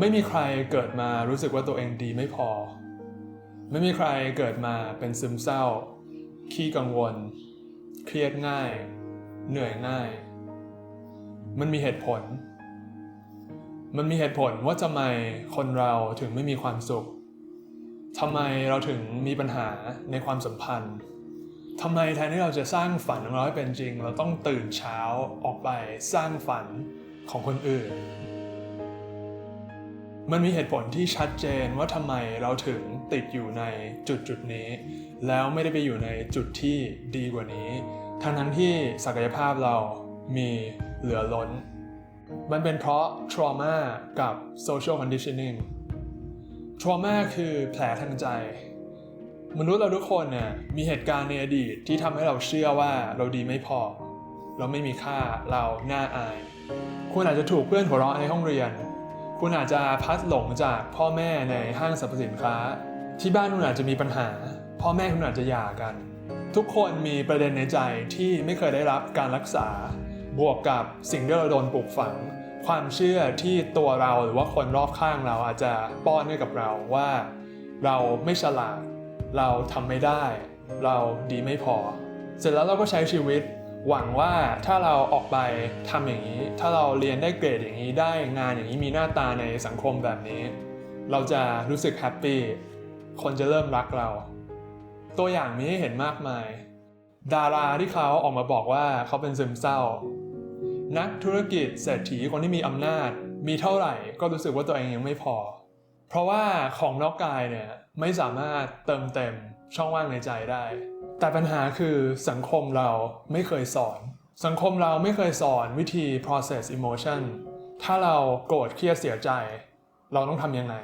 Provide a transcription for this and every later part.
ไม่มีใครเกิดมารู้สึกว่าตัวเองดีไม่พอ ไม่มีใครเกิดมาเป็นซึมเศร้า ขี้กังวล เครียดง่าย เหนื่อยง่าย มันมีเหตุผล มันมีเหตุผลว่าทำไมคนเราถึงไม่มีความสุขทำไมเราถึงมีปัญหาในความสัมพันธ์ทำไมแทนที่เราจะสร้างฝันของเราให้เป็นจริง เราต้องตื่นเช้าออกไปสร้างฝันของคนอื่น มันมีเหตุผลที่ชัดเจนว่าทำไมเราถึงติดอยู่ในจุดจุดนี้ แล้วไม่ได้ไปอยู่ในจุดที่ดีกว่านี้ทั้งนั้นที่ศักยภาพเรามีเหลือล้น มันเป็นเพราะ trauma กับ social conditioning trauma คือแผลทางใจ มนุษย์เราทุกคนเนี่ยมีเหตุการณ์ในอดีตที่ทำให้เราเชื่อว่าเราดีไม่พอ เราไม่มีค่าเราหน้าอาย คุณอาจจะถูกเพื่อนหัวเราะในห้องเรียน คุณอาจจะพัดหลงจากพ่อแม่ในห้างสรรพสินค้า ที่บ้านคุณอาจจะมีปัญหา พ่อแม่คุณอาจจะหย่ากัน ทุกคนมีประเด็นในใจที่ไม่เคยได้รับการรักษา บวกกับสิ่งที่เราโดนปลูกฝัง ความเชื่อที่ตัวเราหรือว่าคนรอบข้างเราอาจจะป้อนให้กับเราว่า เราไม่ฉลาด เราทำไม่ได้ เราดีไม่พอ เสร็จแล้วเราก็ใช้ชีวิต หวังว่าถ้าเราออกไปทำอย่างนี้ ถ้าเราเรียนได้เกรดอย่างนี้ได้งานอย่างนี้มีหน้าตาในสังคมแบบนี้ เราจะรู้สึกแฮปปี้คนจะเริ่มรักเรา ตัวอย่างมีให้เห็นมากมาย ดาราที่เขาออกมาบอกว่าเขาเป็นซึมเศร้า นักธุรกิจเศรษฐีคนที่มีอำนาจ มีเท่าไหร่ก็รู้สึกว่าตัวเองยังไม่พอ เพราะว่าของนอกกายเนี่ยไม่สามารถเติมเต็มช่องว่างในใจได้ แต่ปัญหาคือสังคมเราไม่เคยสอน สังคมเราไม่เคยสอนวิธี process emotion ถ้าเราโกรธเครียดเสียใจ เราต้องทำยังไง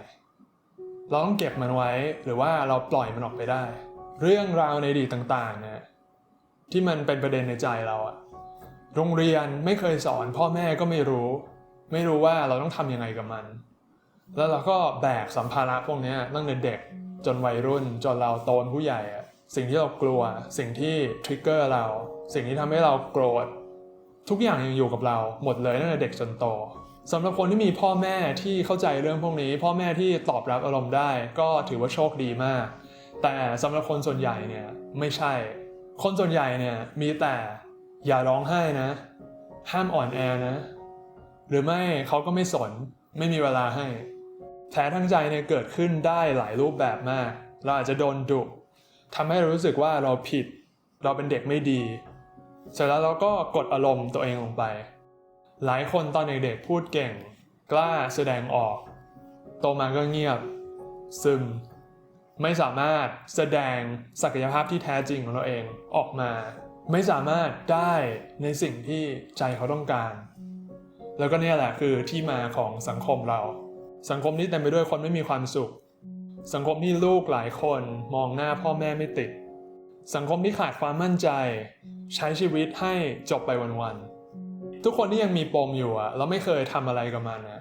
เราต้องเก็บมันไว้หรือว่าเราปล่อยมันออกไปได้ เรื่องราวในอดีตต่างๆเนี่ยที่มันเป็นประเด็นในใจเราอะโรงเรียนไม่เคยสอน พ่อแม่ก็ไม่รู้ ไม่รู้ว่าเราต้องทำยังไงกับมัน แล้วเราก็แบกสัมภาระพวกนี้ตั้งแต่เด็กจนวัยรุ่นจนเราโตนผู้ใหญ่อะ สิ่งที่เรากลัว สิ่งที่ทริกเกอร์เรา สิ่งที่ทำให้เราโกรธ ทุกอย่างยังอยู่กับเราหมดเลยตั้งแต่เด็กจนโตสำหรับคนที่มีพ่อแม่ที่เข้าใจเรื่องพวกนี้ พ่อแม่ที่ตอบรับอารมณ์ได้ ก็ถือว่าโชคดีมาก แต่สำหรับคนส่วนใหญ่เนี่ยไม่ใช่ คนส่วนใหญ่เนี่ยมีแต่อย่าร้องไห้นะ ห้ามอ่อนแอนะ หรือไม่เขาก็ไม่สนไม่มีเวลาให้แผลทางใจเนี่ยเกิดขึ้นได้หลายรูปแบบมาก เราอาจจะโดนดุ ทำให้เรารู้สึกว่าเราผิด เราเป็นเด็กไม่ดี เสร็จแล้วเราก็กดอารมณ์ตัวเองลงไป หลายคนตอนเด็กๆพูดเก่ง กล้าแสดงออก โตมาก็เงียบ ซึม ไม่สามารถแสดงศักยภาพที่แท้จริงของเราเองออกมา ไม่สามารถได้ในสิ่งที่ใจเขาต้องการ แล้วก็เนี่ยแหละคือที่มาของสังคมเรา สังคมที่เต็มไปด้วยคนไม่มีความสุข สังคมที่ลูกหลายคนมองหน้าพ่อแม่ไม่ติด สังคมที่ขาดความมั่นใจ ใช้ชีวิตให้จบไปวันๆทุกคนที่ยังมีปมอยู่อะแล้วไม่เคยทำอะไรกับมันอะ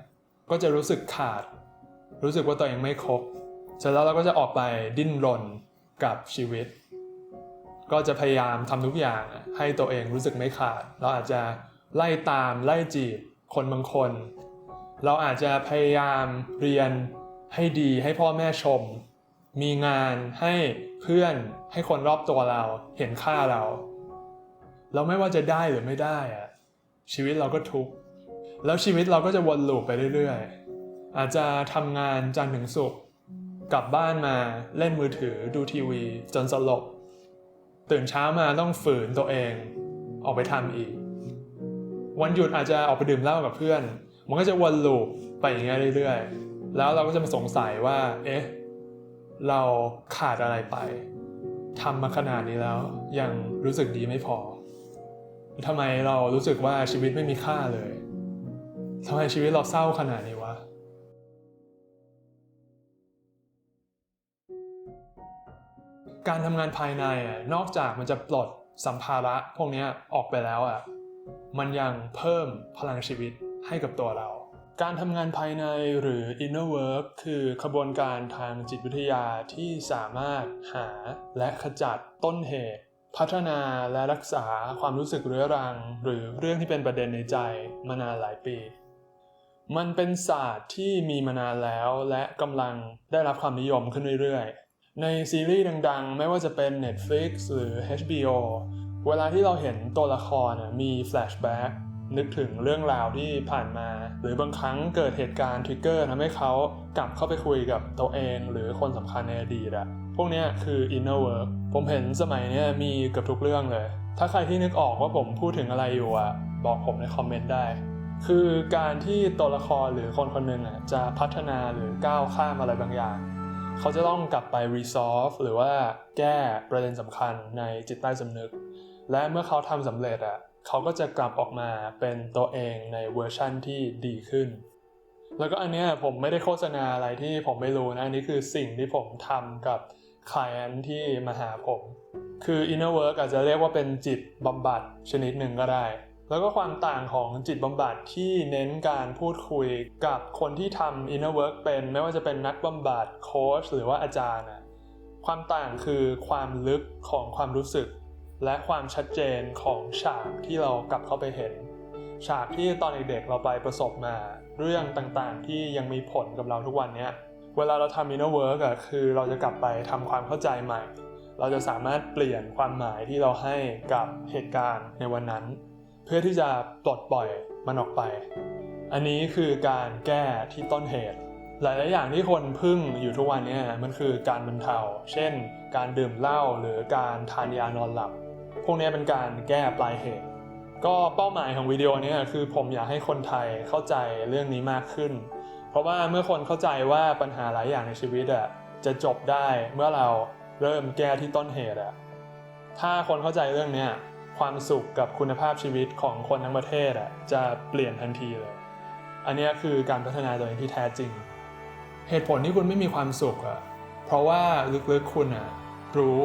ก็จะรู้สึกขาด รู้สึกว่าตัวเองไม่ครบเสร็จแล้วเราก็จะออกไปดิ้นรนกับชีวิต ก็จะพยายามทำทุกอย่างให้ตัวเองรู้สึกไม่ขาด เราอาจจะไล่ตามไล่จีบคนบางคน เราอาจจะพยายามเรียน ให้ดีให้พ่อแม่ชม มีงานให้เพื่อนให้คนรอบตัวเราเห็นค่าเราแล้วไม่ว่าจะได้หรือไม่ได้อะชีวิตเราก็ทุกข์แล้วชีวิตเราก็จะวนลูปไปเรื่อยๆ อาจจะทำงานจันทร์ถึงศุกร์กลับบ้านมาเล่นมือถือดูทีวี จนสลบ ตื่นเช้ามาต้องฝืนตัวเอง ออกไปทำอีก วันหยุดอาจจะออกไปดื่มเหล้ากับเพื่อน มันก็จะวนลูปไปอย่างเงี้ยเรื่อยๆ แล้วเราก็จะมาสงสัยว่า เอ๊ะ เราขาดอะไรไปทำมาขนาดนี้แล้ว ยังรู้สึกดีไม่พอทำไมเรารู้สึกว่าชีวิตไม่มีค่าเลยทำไมชีวิตเราเศร้าขนาดนี้วะการทำงานภายในอะนอกจากมันจะปลดสัมภาระพวกนี้ออกไปแล้วอะมันยังเพิ่มพลังชีวิตให้กับตัวเรา การทำงานภายในหรือ inner work คือขบวนการทางจิตวิทยาที่สามารถหาและขจัดต้นเหตุ พัฒนาและรักษาความรู้สึกเรื้อรัง หรือเรื่องที่เป็นประเด็นในใจมานานหลายปี มันเป็นศาสตร์ที่มีมานานแล้วและกำลังได้รับความนิยมขึ้นเรื่อยๆ ในซีรีส์ดังๆ ไม่ว่าจะเป็น Netflix หรือ HBO เวลาที่เราเห็นตัวละครมีแฟลชแบ็ก นึกถึงเรื่องราวที่ผ่านมา หรือบางครั้งเกิดเหตุการณ์ทริกเกอร์ทำให้เขากลับเข้าไปคุยกับตัวเอง หรือคนสำคัญในอดีตอะพวกเนี้ยคือ inner work ผมเห็นสมัยเนี้ยมีเกือบทุกเรื่องเลย ถ้าใครที่นึกออกว่าผมพูดถึงอะไรอยู่อะบอกผมในคอมเมนต์ได้ คือการที่ตัวละครหรือคนคนหนึ่งอะจะพัฒนาหรือก้าวข้ามอะไรบางอย่างเขาจะต้องกลับไป resolve หรือว่าแก้ประเด็นสำคัญในจิตใต้สำนึก และเมื่อเขาทำสำเร็จอะ เขาก็จะกลับออกมาเป็นตัวเองในเวอร์ชั่นที่ดีขึ้น แล้วก็อันเนี้ยผมไม่ได้โฆษณาอะไรที่ผมไม่รู้นะอันนี้คือสิ่งที่ผมทำกับ client ที่มาหาผม คือ inner work อาจจะเรียกว่าเป็นจิตบำบัดชนิดหนึ่งก็ได้ แล้วก็ความต่างของจิตบำบัดที่เน้นการพูดคุยกับคนที่ทำ inner work เป็นไม่ว่าจะเป็นนักบำบัดโค้ชหรือว่าอาจารย์อะความต่างคือความลึกของความรู้สึก และความชัดเจนของฉากที่เรากลับเข้าไปเห็น ฉากที่ตอนเด็กๆเราไปประสบมา เรื่องต่างๆ ที่ยังมีผลกับเราทุกวันนี้เวลาเราทำ inner work อะคือเราจะกลับไปทำความเข้าใจใหม่ เราจะสามารถเปลี่ยนความหมายที่เราให้กับเหตุการณ์ในวันนั้น เพื่อที่จะปลดปล่อยมันออกไป อันนี้คือการแก้ที่ต้นเหตุ หลาย ๆ อย่างที่คนพึ่งอยู่ทุกวันนี้มันคือการบรรเทา เช่น การดื่มเหล้าหรือการทานยานอนหลับ พวกนี้เป็นการแก้ปลายเหตุ ก็เป้าหมายของวิดีโอนี้คือผมอยากให้คนไทยเข้าใจเรื่องนี้มากขึ้น เพราะว่าเมื่อคนเข้าใจว่าปัญหาหลายอย่างในชีวิตอะจะจบได้เมื่อเราเริ่มแก้ที่ต้นเหตุอะถ้าคนเข้าใจเรื่องนี้ความสุขกับคุณภาพชีวิตของคนทั้งประเทศอะจะเปลี่ยนทันทีเลย อันนี้คือการพัฒนาตัวเองที่แท้จริง เหตุผลที่คุณไม่มีความสุขอะเพราะว่าลึกๆคุณอะรู้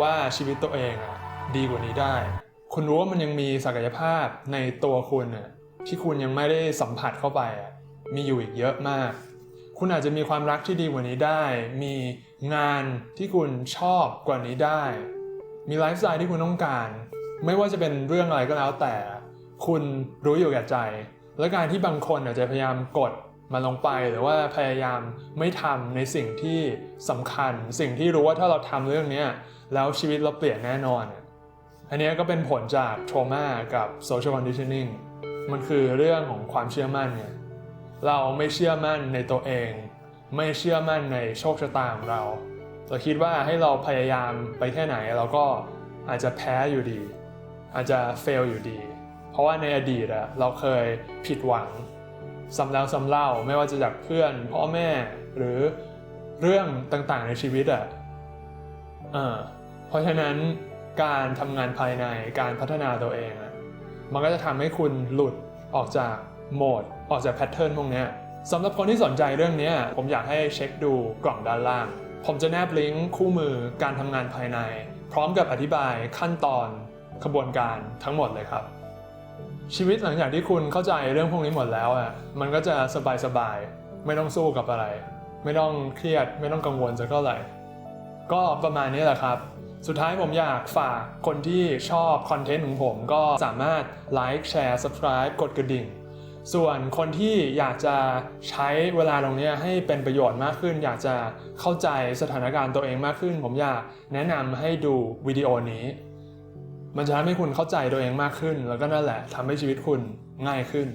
ว่าชีวิตตัวเองอะ ดีกว่านี้ได้ คุณรู้ว่ามันยังมีศักยภาพในตัวคุณอะที่คุณยังไม่ได้สัมผัสเข้าไปอะมีอยู่อีกเยอะมาก คุณอาจจะมีความรักที่ดีกว่านี้ได้ มีงานที่คุณชอบกว่านี้ได้ มีไลฟ์สไตล์ที่คุณต้องการ ไม่ว่าจะเป็นเรื่องอะไรก็แล้วแต่ คุณรู้อยู่แก่ใจ และการที่บางคนอาจจะพยายามกดมันลงไปหรือว่าพยายามไม่ทำในสิ่งที่สำคัญ สิ่งที่รู้ว่าถ้าเราทำเรื่องนี้แล้วชีวิตเราเปลี่ยนแน่นอน อันนี้ก็เป็นผลจาก trauma กับ social conditioning มันคือเรื่องของความเชื่อมั่นไงเราไม่เชื่อมั่นในตัวเอง ไม่เชื่อมั่นในโชคชะตาของเรา เราคิดว่าให้เราพยายามไปแค่ไหนเราก็อาจจะแพ้อยู่ดี อาจจะเฟลอยู่ดี เพราะว่าในอดีตอะเราเคยผิดหวังซ้ำแล้วซ้ำเล่าไม่ว่าจะจากเพื่อนพ่อแม่หรือเรื่องต่างๆในชีวิตอะเออเพราะฉะนั้น การทำงานภายในการพัฒนาตัวเองอะมันก็จะทำให้คุณหลุดออกจากโหมด ออกจากแพทเทิร์นพวกนี้สำหรับคนที่สนใจเรื่องนี้ผมอยากให้เช็คดูกล่องด้านล่าง ผมจะแนบลิงก์คู่มือการทำงานภายใน พร้อมกับอธิบายขั้นตอนขบวนการทั้งหมดเลยครับ ชีวิตหลังจากที่คุณเข้าใจเรื่องพวกนี้หมดแล้วอะมันก็จะสบายๆไม่ต้องสู้กับอะไร ไม่ต้องเครียด ไม่ต้องกังวลสักเท่าไหร่ ก็ประมาณนี้แหละครับ สุดท้ายผมอยากฝากคนที่ชอบคอนเทนต์ของผมก็สามารถไลค์แชร์ subscribe กดกระดิ่ง ส่วนคนที่อยากจะใช้เวลาตรงนี้ให้เป็นประโยชน์มากขึ้น อยากจะเข้าใจสถานการณ์ตัวเองมากขึ้น ผมอยากแนะนำให้ดูวิดีโอนี้ มันจะทำให้คุณเข้าใจตัวเองมากขึ้น แล้วก็นั่นแหละทำให้ชีวิตคุณง่ายขึ้น